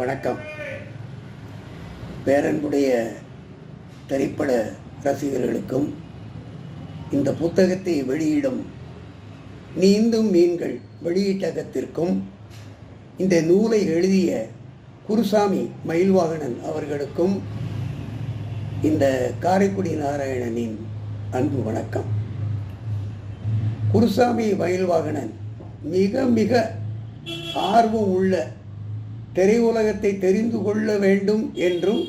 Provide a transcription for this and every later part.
வணக்கம். பேரன்புடைய திரைப்பட ரசிகர்களுக்கும் இந்த புத்தகத்தை வெளியிடும் நீந்தும் மீன்கள் வெளியீட்டகத்திற்கும் இந்த நூலை எழுதிய குருசாமி மயில்வாகனன் அவர்களுக்கும் இந்த காரைக்குடி நாராயணனின் அன்பு வணக்கம். குருசாமி மயில்வாகனன் மிக மிக ஆர்வம் உள்ள திரையுலகத்தை தெரிந்து கொள்ள வேண்டும் என்றும்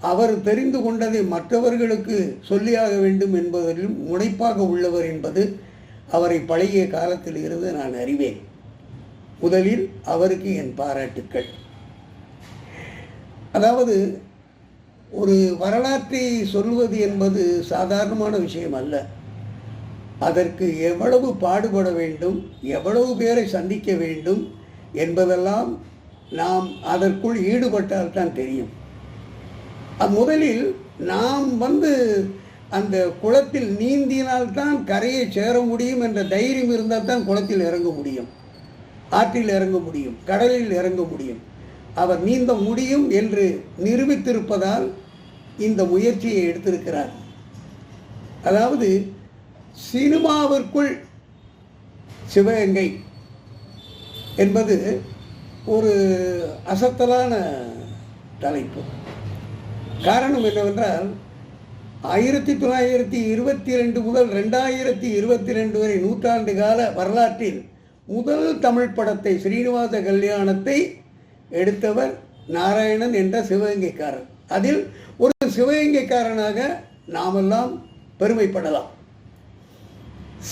அவர் தெரிந்து கொண்டதை மற்றவர்களுக்கு சொல்லியாக வேண்டும் என்பதிலும் முனைப்பாக உள்ளவர் என்பது அவரை பழகிய காலத்தில் இருந்து நான் அறிவேன். முதலில் அவருக்கு என் பாராட்டுக்கள். அதாவது ஒரு வரலாற்றை சொல்வது என்பது சாதாரணமான விஷயம் அல்ல. அதற்கு எவ்வளவு பாடுபட வேண்டும் எவ்வளவு பேரை சந்திக்க வேண்டும் என்பதெல்லாம் நாம் அதற்குள் ஈடுபட்டால் தான் தெரியும். முதலில் நாம் வந்து அந்த குளத்தில் நீந்தினால்தான் கரையை சேர முடியும் என்ற தைரியம் இருந்தால் தான் குளத்தில் இறங்க முடியும். ஆற்றில் இறங்க முடியும் கடலில் இறங்க முடியும். அவர் நீந்த முடியும் என்று நிரூபித்திருப்பதால் இந்த முயற்சியை எடுத்திருக்கிறார். அதாவது சினிமாவிற்குள் சிவகங்கை என்பது ஒரு அசத்தலான தலைப்பு. காரணம் என்னவென்றால் ஆயிரத்தி தொள்ளாயிரத்தி இருபத்தி ரெண்டு முதல் ரெண்டாயிரத்தி இருபத்தி ரெண்டு வரை நூற்றாண்டு கால வரலாற்றில் முதல் தமிழ் படத்தை ஸ்ரீனிவாச கல்யாணத்தை எடுத்தவர் நாராயணன் என்ற சிவகங்கைக்காரர். அதில் ஒரு சிவகங்கைக்காரனாக நாமெல்லாம் பெருமைப்படலாம்.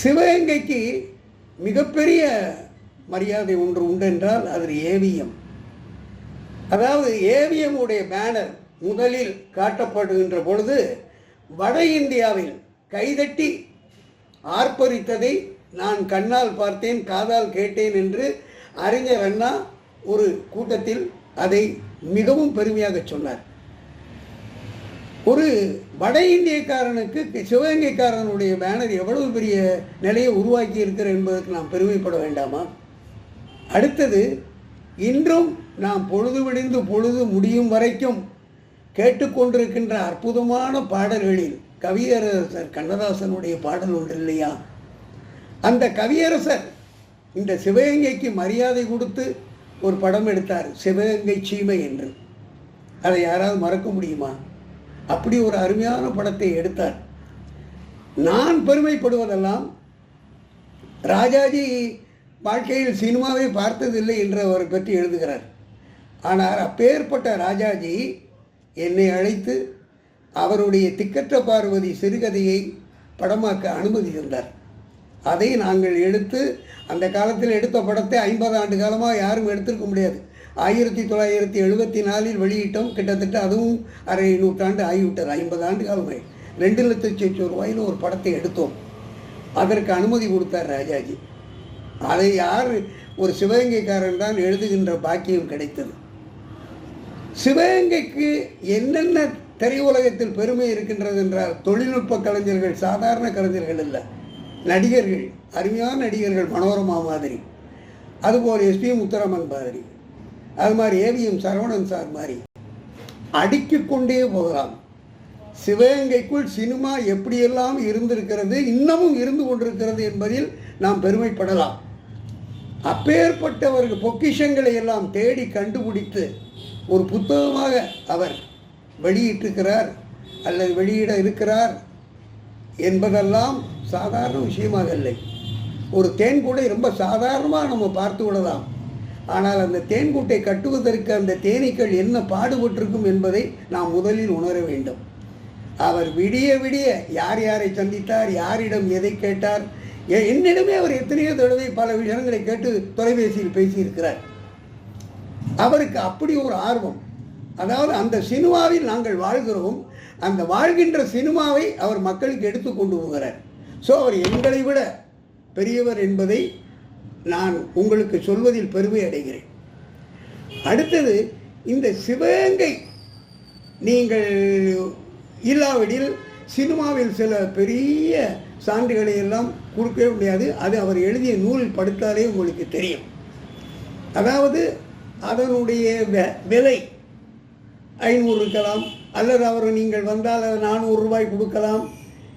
சிவகங்கைக்கு மிகப்பெரிய மரியாதை ஒன்று உண்டு என்றால் அது ஏவிஎம் அதாவது ஏவிஎம் உடைய பேனர் முதலில் காட்டப்படுகின்ற பொழுது வட இந்தியாவில் கைதட்டி ஆர்ப்பரித்ததை நான் கண்ணால் பார்த்தேன் காதால் கேட்டேன் என்று அறிஞர் அண்ணா ஒரு கூட்டத்தில் அதை மிகவும் பெருமையாக சொன்னார். ஒரு வட இந்தியக்காரனுக்கு சிவகங்கைக்காரனுடைய பேனர் எவ்வளவு பெரிய நிலையை உருவாக்கி இருக்கிற என்பதற்கு நாம் பெருமைப்பட வேண்டாமா? அடுத்தது இன்றும் நாம் பொழுது விடிந்து பொழுது முடியும் வரைக்கும் கேட்டுக்கொண்டிருக்கின்ற அற்புதமான பாடல்களில் கவியரசர் கண்ணதாசனுடைய பாடல் ஒன்று இல்லையா? அந்த கவியரசர் இந்த சிவகங்கைக்கு மரியாதை கொடுத்து ஒரு படம் எடுத்தார் சிவகங்கை சீமை என்று. அதை யாராவது மறக்க முடியுமா? அப்படி ஒரு அருமையான படத்தை எடுத்தார். நான் பெருமைப்படுவதெல்லாம் ராஜாஜி வாழ்க்கையில் சினிமாவை பார்த்ததில்லை என்று அவரை பற்றி எழுதுகிறார். ஆனால் அப்பேற்பட்ட ராஜாஜி என்னை அழைத்து அவருடைய திக்கற்ற பார்வதி சிறுகதையை படமாக்க அனுமதி தந்தார் அதை நாங்கள் எடுத்து அந்த காலத்தில் எடுத்த படத்தை ஐம்பது ஆண்டு காலமாக யாரும் எடுத்திருக்க முடியாது. ஆயிரத்தி தொள்ளாயிரத்தி எழுபத்தி நாலில் வெளியிட்டோம். கிட்டத்தட்ட அதுவும் அரை நூற்றாண்டு ஆகிவிட்டது. ஐம்பது ஆண்டு காலமே. ரெண்டு லட்சத்தி ரூபாயில் ஒரு படத்தை எடுத்தோம். அதற்கு அனுமதி கொடுத்தார் ராஜாஜி. அதை யார்? ஒரு சிவகங்கைக்காரன் தான் எழுதுகின்ற பாக்கியம் கிடைத்தது. சிவகங்கைக்கு என்னென்ன திரையுலகத்தில் பெருமை இருக்கின்றது என்றால் தொழில்நுட்ப கலைஞர்கள் சாதாரண கலைஞர்கள் இல்லை நடிகர்கள் அருமையான நடிகர்கள் மனோரமா மாதிரி அதுபோல் எஸ்பி முத்துராமன் மாதிரி அது மாதிரி ஏவிஎம் சரவணன் சார் மாதிரி அடுக்கிக் கொண்டே போகலாம். சிவகங்கைக்குள் சினிமா எப்படியெல்லாம் இருந்திருக்கிறது இன்னமும் இருந்து கொண்டிருக்கிறது என்பதில் நாம் பெருமைப்படலாம். அப்பேற்பட்டவர்கள் பொக்கிஷங்களை எல்லாம் தேடி கண்டுபிடித்து ஒரு புத்தகமாக அவர் வெளியிட்டிருக்கிறார் அல்லது வெளியிட இருக்கிறார் என்பதெல்லாம் சாதாரண விஷயமாக இல்லை. ஒரு தேன்கூடை ரொம்ப சாதாரணமாக நம்ம பார்த்து விடலாம். ஆனால் அந்த தேன்கூட்டை கட்டுவதற்கு அந்த தேனீக்கள் என்ன பாடுபட்டிருக்கும் என்பதை நாம் முதலில் உணர வேண்டும். அவர் விடிய விடிய யார் யாரை சந்தித்தார் யாரிடம் எதை கேட்டார் என்னிடமே அவர் எத்தனையோ தடவை பல விஷயங்களை கேட்டு தொலைபேசியில் பேசியிருக்கிறார். அவருக்கு அப்படி ஒரு ஆர்வம். அதாவது அந்த சினிமாவில் நாங்கள் வாழ்கிறோம். அந்த வாழ்கின்ற சினிமாவை அவர் மக்களுக்கு எடுத்து கொண்டு போகிறார். ஸோ அவர் எங்களை விட பெரியவர் என்பதை நான் உங்களுக்கு சொல்வதில் பெருமை அடைகிறேன். அடுத்தது இந்த சிவகங்கை நீங்கள் இல்லாவிடில் சினிமாவில் சில பெரிய சான்றுகளை எல்லாம் கொடுக்கவே முடியாது. அது அவர் எழுதிய நூல் படுத்தாலே உங்களுக்கு தெரியும். அதாவது அதனுடைய வெ- விலை ஐநூறு இருக்கலாம் அல்லது அவர் நீங்கள் வந்தால் நானூறு ரூபாய் கொடுக்கலாம்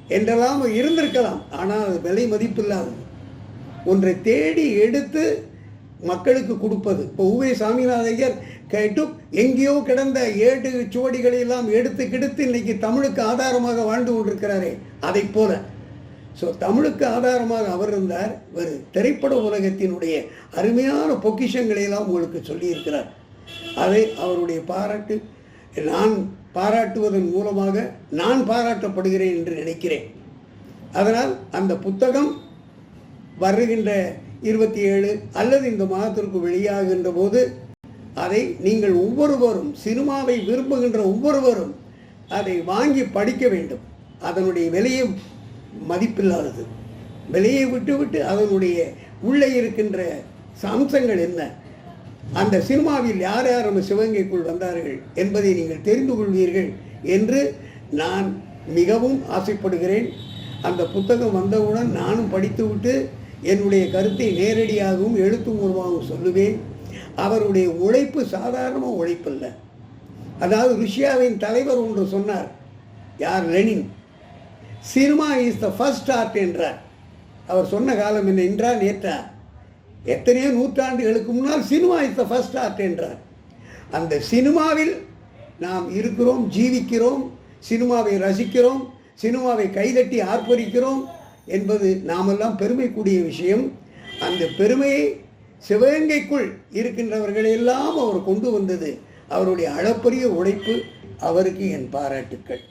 என்றெல்லாம் இருந்திருக்கலாம். ஆனால் அது விலை மதிப்பில்லாதது ஒன்றை தேடி எடுத்து மக்களுக்கு கொடுப்பது. இப்போ உவே சாமிநாத ஐயர் கேட்டு எங்கேயோ கிடந்த ஏடு சுவடிகளை எல்லாம் எடுத்து கெடுத்து இன்னைக்கு தமிழுக்கு ஆதாரமாக வாழ்ந்து கொண்டிருக்கிறாரே. அதைப் போல ஸோ தமிழுக்கு ஆதாரமாக அவர் இருந்தார். ஒரு திரைப்பட உலகத்தினுடைய அருமையான பொக்கிஷங்களையெல்லாம் உங்களுக்கு சொல்லியிருக்கிறார். அதை அவருடைய பாராட்டு நான் பாராட்டுவதன் மூலமாக நான் பாராட்டப்படுகிறேன் என்று நினைக்கிறேன். அதனால் அந்த புத்தகம் வருகின்ற இருபத்தி ஏழு அல்லது இந்த மாதத்திற்கு வெளியாகின்ற போது அதை நீங்கள் ஒவ்வொருவரும் சினிமாவை விரும்புகின்ற ஒவ்வொருவரும் அதை வாங்கி படிக்க வேண்டும். அதனுடைய விலையும் மதிப்பில்லாதது. விலையை விட்டுவிட்டு அதனுடைய உள்ளே இருக்கின்ற அம்சங்கள் என்ன? அந்த சினிமாவில் யார் யார் நம்ம சிவகங்கைக்குள் வந்தார்கள் என்பதை நீங்கள் தெரிந்து கொள்வீர்கள் என்று நான் மிகவும் ஆசைப்படுகிறேன். அந்த புத்தகம் வந்தவுடன் நானும் படித்துவிட்டு என்னுடைய கருத்தை நேரடியாகவும் எழுத்து மூலமாகவும் சொல்லுவேன். அவருடைய உழைப்பு சாதாரண உழைப்பல்ல. அதாவது ருஷ்யாவின் தலைவர் ஒன்று சொன்னார் யார் Lenin? Cinema is the first art என்றார். அவர் சொன்ன காலம் என்ன என்றா நேற்றா? எத்தனையோ நூற்றாண்டுகளுக்கு முன்னால் cinema is the first art என்றார். அந்த சினிமாவில் நாம் இருக்கிறோம் ஜீவிக்கிறோம் சினிமாவை ரசிக்கிறோம் சினிமாவை கைதட்டி ஆர்ப்பரிக்கிறோம் என்பது நாமெல்லாம் பெருமைக்கூடிய விஷயம். அந்த பெருமையை சிவகங்கைக்குள் இருக்கின்றவர்களையெல்லாம் அவர் கொண்டு வந்தது. அவருடைய அளப்பரிய உழைப்பு அவருக்கு என் பாராட்டுக்கள்.